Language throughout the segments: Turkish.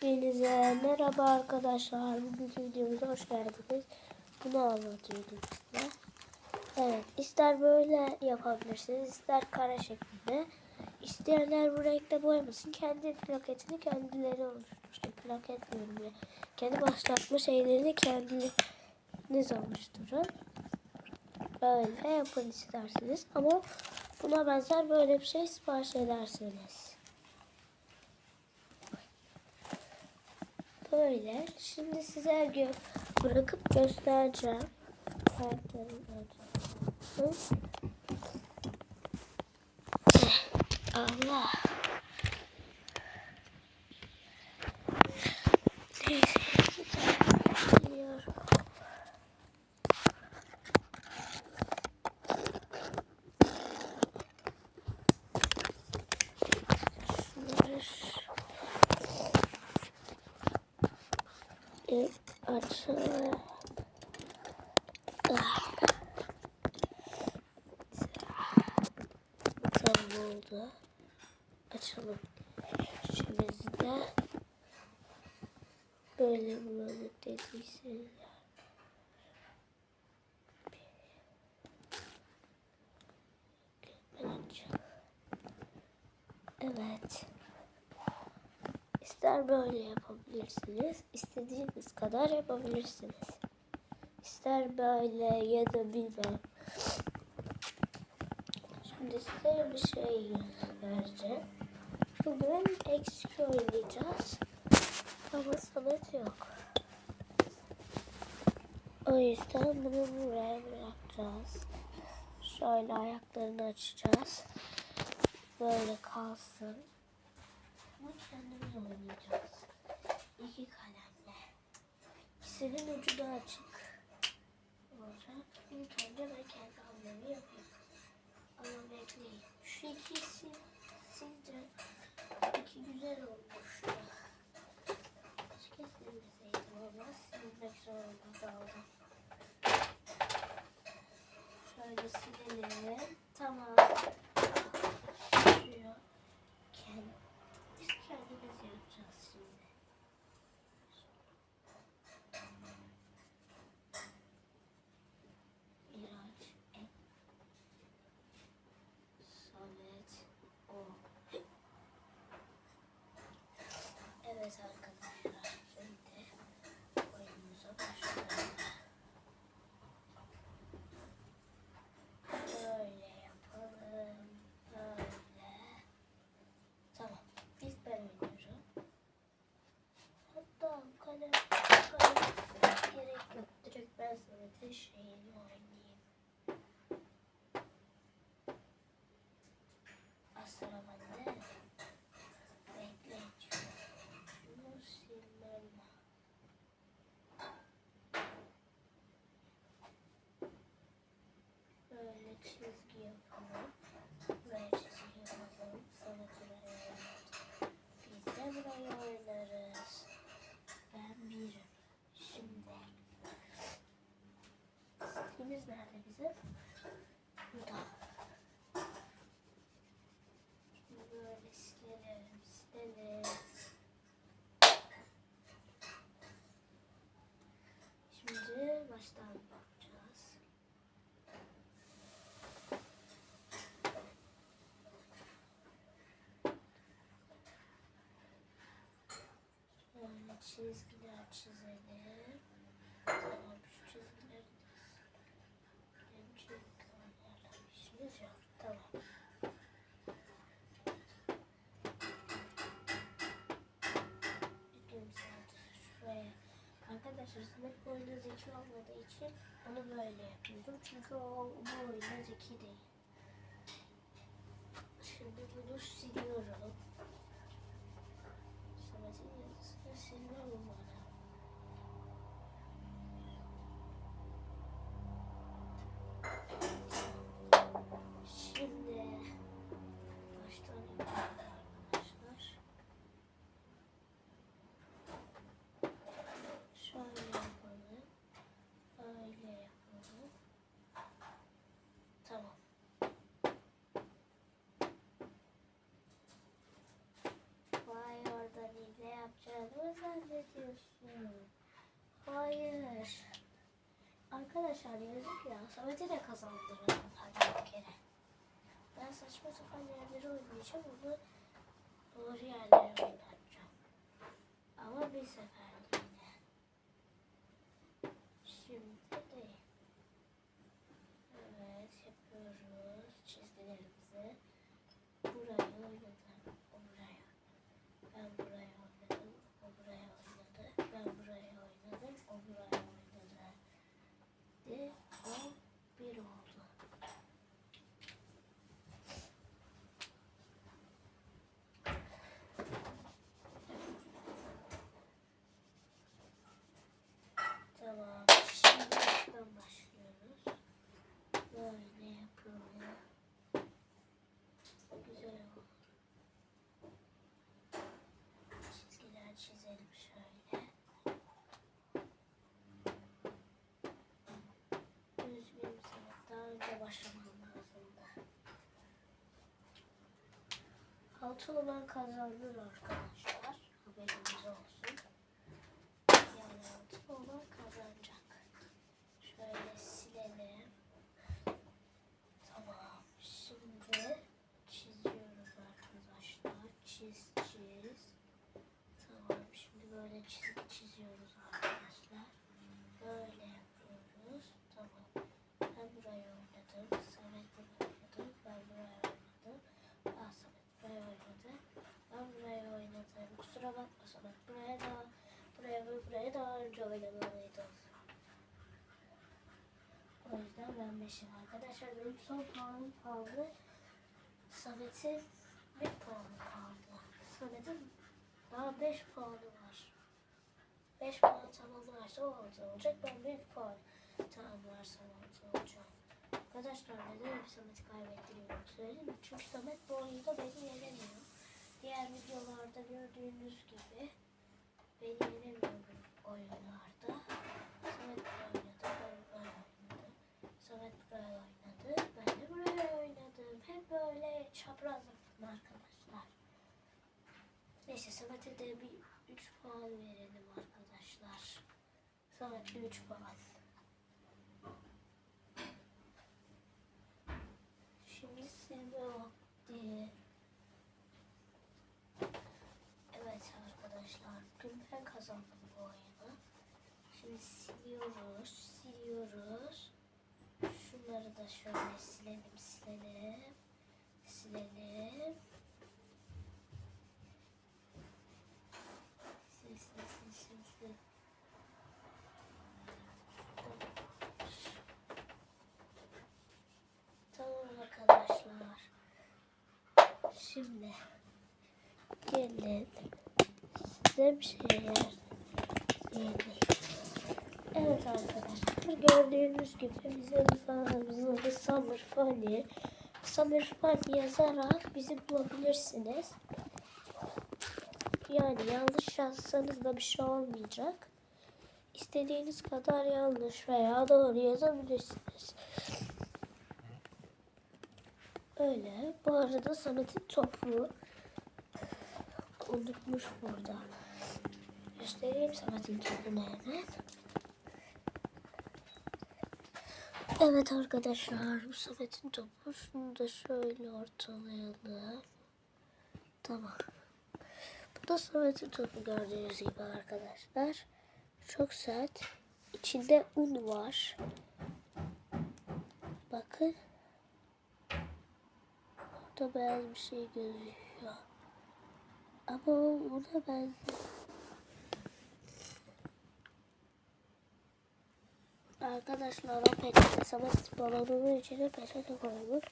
Hepinize merhaba arkadaşlar. Bugünkü videomuza hoş geldiniz. Bunu anlatıyordum size. Evet, ister böyle yapabilirsiniz, ister kare şeklinde. İsteyenler bu renkte boyamasın. Kendi plaketini kendileri oluştursun. Plaket diyorum ya. Kendi başlatma şeylerini kendiniz oluşturun. Böyle yapın isterseniz. Ama buna benzer böyle bir şey sipariş edersiniz. Böyle. Şimdi size gö bırakıp göstereceğim. Kartlarım Hı? Allah. Neyse. Gidiyorum. Şunları bir açalım. Tamam oldu. Açalım. İçimizde böyle bulanık dediyseniz. Evet. İster böyle yapabilirsiniz, istediğiniz kadar yapabilirsiniz. İster böyle ya da bilmem. Şimdi size bir şey göstereceğim. Bugün eksik oynayacağız. Ama Samet yok. O yüzden bunu buraya bırakacağız. Şöyle ayaklarını açacağız. Böyle kalsın. Ama kendimiz oynayacağız. İki kalemle. İkisinin ucu da açık olacak. İlk önce ben kendi hamlemi yapayım. Ama bekleyin. Şu ikisi sileceğim. İki güzel olmuş. Keşke silmeseydim ama silmek zorunda kaldım. Şöyle silelim. Tamam. Şuraya. Kendi, biz kendimiz yapacağız şimdi. Miraç, Ek, Samet, O. Evet arkadaşlar, şimdi oyunumuza başlayalım. Böyle yapalım, böyle. Tamam, biz ben oynuyorum. Hatta kalem, kalem gerek yok. Direkt ben Samet'in şeyini oynayayım. Aslan bende. Bekleyin. Şunu silmem. Böyle çizgi yapalım. Buraya çizgi yapalım. Sonra buraya. Biz de buraya oynarız. Ben birim. Şimdi. Stilimiz nerede bizim? Burada. Şimdi böyle silelim, silelim. Şimdi baştan yapacağız. Şöyle çizgiler çizelim. Tamam şu çizgileri de çizgilerle işimiz yok. Tamam. Şuraya. Arkadaşlar Sinek bu oyunda zeki olmadığı için onu böyle yapıyorum. Çünkü o bu oyunda zeki değil. Şimdi bunu siliyorum. Single Hayır. Arkadaşlar yazık ya. Samet'e de kazandıralım hadi bir kere. Ben saçma sapan yerleri oynayacağım ama doğru yerleri oynayacağım. Ama bir seferliğine. Şimdi değil. Evet yapıyoruz çizgilerimizi. Burayı oynadım. O buraya. Ben buraya oynadım. O buraya oynadı. Ben buraya oynadım. O buraya oynadı. Ve o bir oldu. Tamam. Şimdi baştan başlıyoruz. Böyle yapılıyor. Güzel olur. Çizgiler çizelim şöyle. Üzgünüm sana. Daha önce başlamam lazımdı. Altı olan kazanır arkadaşlar. Haberiniz olsun. Yani altı olan kazanacak. Şöyle silelim. Tamam. Şimdi çiziyoruz arkadaşlar. Çiz çiz. Tamam. Şimdi böyle çiz, çiziyoruz arkadaşlar. Böyle yapıyoruz. Tamam. Ben buraya oynadım. Samet buraya oynadı. Ben buraya oynadım. Aa Samet buraya oynadı. Ben buraya oynadım. Kusura bakma Samet. Buraya da buraya ve buraya daha önce oynamalıydım. O yüzden ben beşim arkadaşlar. Benim son puanım kaldı. Samet'in bir puanı kaldı. Samet'in daha beş puanı var. Beş puan tamamlarsa o altı olacak. Ben bir puan tamamlarsam altı olacağım. Arkadaşlar neden hep Samet'i kaybettiriyorum söyleyeyim mi? Çünkü Samet bu oyunda beni yenemiyor. Diğer videolarda gördüğünüz gibi beni yenemiyor bu oyunlarda. Samet buraya oynadı, ben buraya oynadım. Samet buraya oynadı, ben de buraya oynadım. Hep böyle çapraz yaptım arkadaşlar. Neyse Samet'e de bir 3 puan verelim arkadaşlar. Samet'e 3 puan. Şimdi silme vakti. Evet arkadaşlar, dün ben kazandım bu oyunu. Şimdi siliyoruz, siliyoruz. Şunları da şöyle silelim, silelim, silelim. Sil, sil, sil, sil, sil. Tamam arkadaşlar. Şimdi gelin size bir şeyler söyleyeyim. Evet arkadaşlar gördüğünüz gibi bizim kanalımızın adı Summer Funny. Summer Funny yazarak bizi bulabilirsiniz. Yani yanlış yazsanız da bir şey olmayacak. İstediğiniz kadar yanlış veya doğru yazabilirsiniz. Öyle. Bu arada Samet'in topu unutmuş burada. Göstereyim Samet'in topunu hemen. Evet arkadaşlar bu Samet'in topu. Şunu da şöyle ortalayalım. Tamam. Bu da Samet'in topu gördüğünüz gibi arkadaşlar. Çok sert. İçinde un var. Bakın. Burada beyaz bir şey gözüküyor. Ama o una benziyor. Arkadaşlar o peçete Samet balonunun içine peçete koymuş.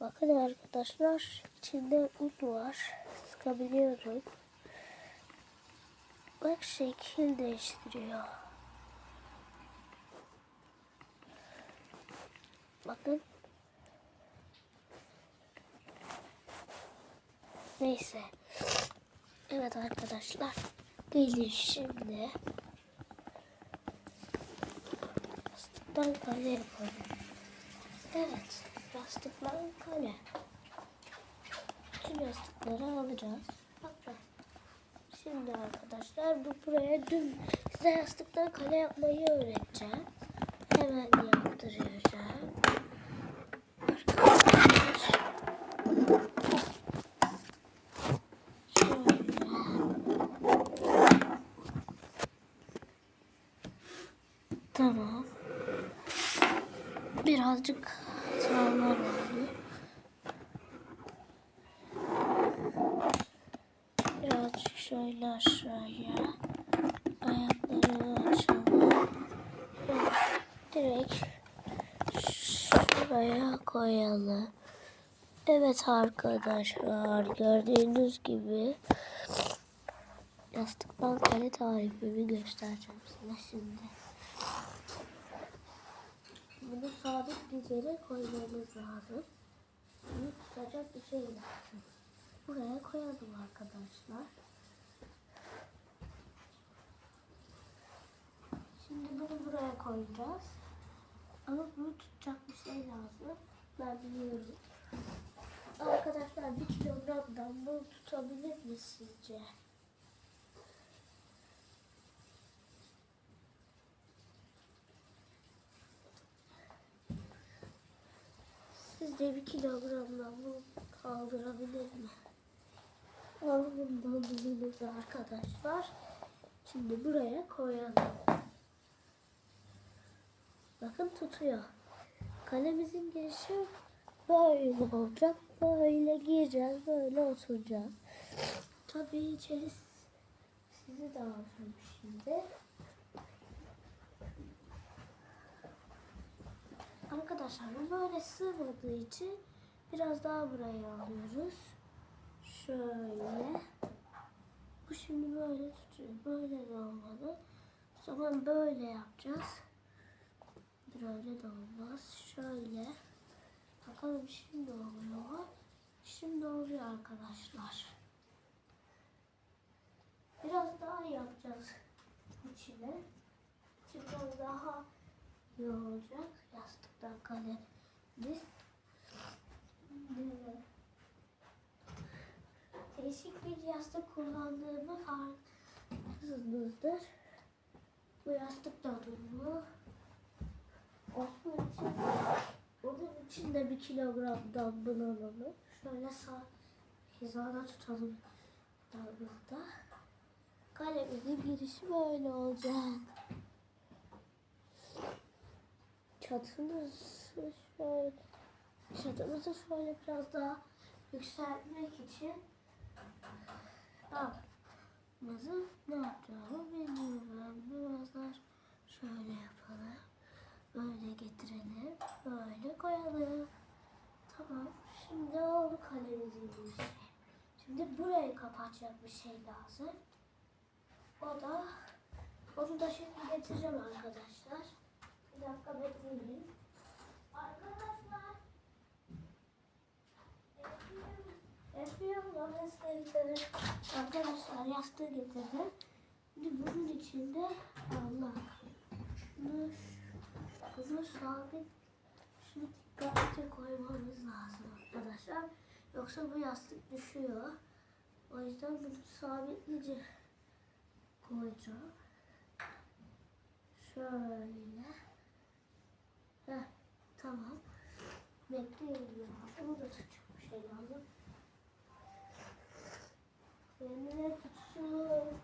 Bakın arkadaşlar içinde un var. Sıkabiliyorum. Bak şekil değiştiriyor. Bakın. Neyse. Evet arkadaşlar. Gelin şimdi. Yastıktan kale yapalım. Evet. Yastıktan kale. Bütün yastıkları alacağız. Bakın. Şimdi arkadaşlar bu buraya dün size yastıktan kale yapmayı öğreteceğim. Hemen yaptıracağım. Arkadaşlar. Şöyle. Tamam. Birazcık sağlar oldu. Birazcık şöyle aşağıya. Ayakları açalım. Direkt şuraya koyalım. Evet arkadaşlar gördüğünüz gibi yastıktan kare tarifimi göstereceğim size şimdi. Bunu sabit bir yere koymamız lazım. Bunu tutacak bir şey lazım. Buraya koyalım arkadaşlar. Şimdi bunu buraya koyacağız. Ama bunu tutacak bir şey lazım. Ben biliyorum. Arkadaşlar bir kilogramdan bunu tutabilir mi sizce? Sizce bir kilogramdan bunu kaldırabilir mi? Alın bandımızı arkadaşlar. Şimdi buraya koyalım. Bakın tutuyor. Kalemizin girişi böyle olacak. Böyle gireceğiz. Böyle oturacağız. Tabii içeri sizi de alacağım şimdi. Arkadaşlar bu böyle sığmadığı için biraz daha buraya alıyoruz. Şöyle. Bu şimdi böyle tutuyor. Böyle de olmalı. Zaman böyle yapacağız. Böyle de olmaz. Şöyle. Bakalım şimdi oluyor mu? Şimdi oluyor arkadaşlar. Biraz daha yapacağız içine. İçi biraz daha iyi olacak. Yastıktan kalemiz. Evet. Değişik bir yastık kullandığımı farkınızdır. Bu yastık da durmuyor. Onun için, onun için de bir kilogramdan bunu alalım. Şöyle sağ hizada tutalım dalgada. Kalemizin girişi böyle olacak. Çatımız şöyle çatımızı şöyle biraz daha yükseltmek için Ağzımızı ne yapacağımı bilmiyorum. Biraz daha şöyle yapalım. Böyle getirelim. Böyle koyalım. Tamam. Şimdi oldu kalemizin bir şey. Şimdi burayı kapatacak bir şey lazım. O da onu da şimdi getireceğim arkadaşlar. Bir dakika bekleyin. Arkadaşlar. Yastığı getirdim. Arkadaşlar yastığı getirdim. Şimdi bunun içinde Allah. Şunu, bunu sabit şunu dikkatli koymamız lazım arkadaşlar. Yoksa bu yastık düşüyor. O yüzden bunu sabitlice koyacağım. Şöyle. Tamam. Bekleyin ya. Bunu da tutacak bir şey lazım. Kendine tutsun.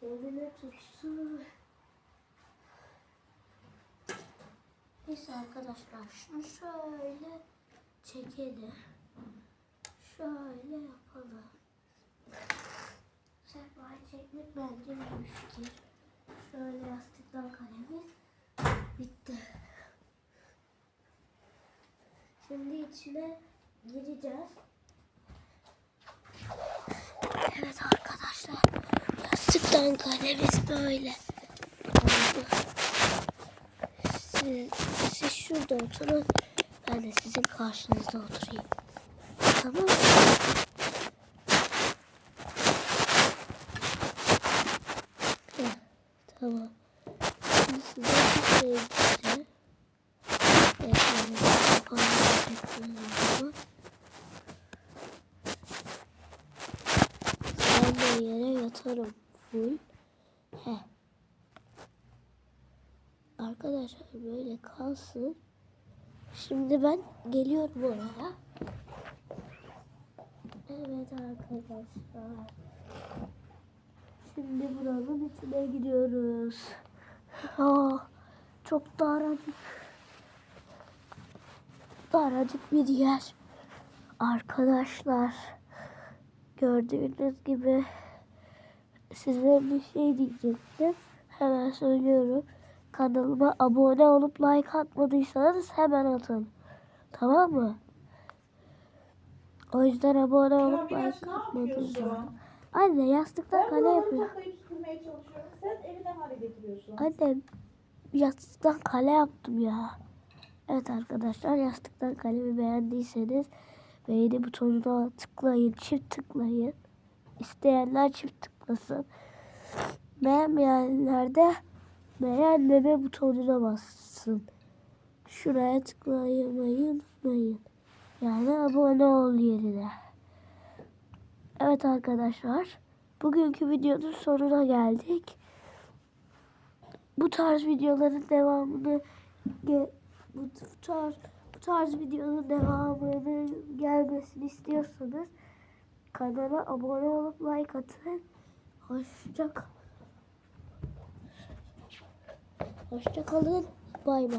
Kendine tutsun. Neyse arkadaşlar şunu şöyle çekelim. Şöyle yapalım. Sehpayı çekmek bence iyi bir fikir. Şöyle yastıktan kalemiz bitti. Şimdi içine gireceğiz. Evet arkadaşlar. Yastıktan kalemiz böyle. Siz, siz şurada oturun. Ben de sizin karşınızda oturayım. Tamam mı? Tamam. Şimdi size bir şey diyeceğim. Ekranı zaman. Sen de yere yatar basarım full. He. Arkadaşlar böyle kalsın. Şimdi ben geliyorum oraya. Evet arkadaşlar. Şimdi buranın içine gidiyoruz. Aa, çok daracık. Daracık bir yer. Arkadaşlar. Gördüğünüz gibi size bir şey diyecektim. Hemen söylüyorum. Kanalıma abone olup like atmadıysanız hemen atın. Tamam mı? O yüzden abone olup Miraç, like atmadıysanız. Anne yastıktan Ben kale yapıyor. Sen evine hale getiriyorsun. Annem yastıktan kale yaptım ya. Evet arkadaşlar yastıktan kalemi beğendiyseniz beğeni butonuna tıklayın. Çift tıklayın. İsteyenler çift tıklasın. Beğenmeyenler de beğenmeme butonuna bassın. Şuraya tıklamayı unutmayın. Yani abone ol yerine. Evet arkadaşlar. Bugünkü videonun sonuna geldik bu tarz videoların devamını bu tarz bu tarz videonun devamını gelmesini istiyorsanız kanala abone olup like atın. Hoşça Hoşça kalın. Bay bay.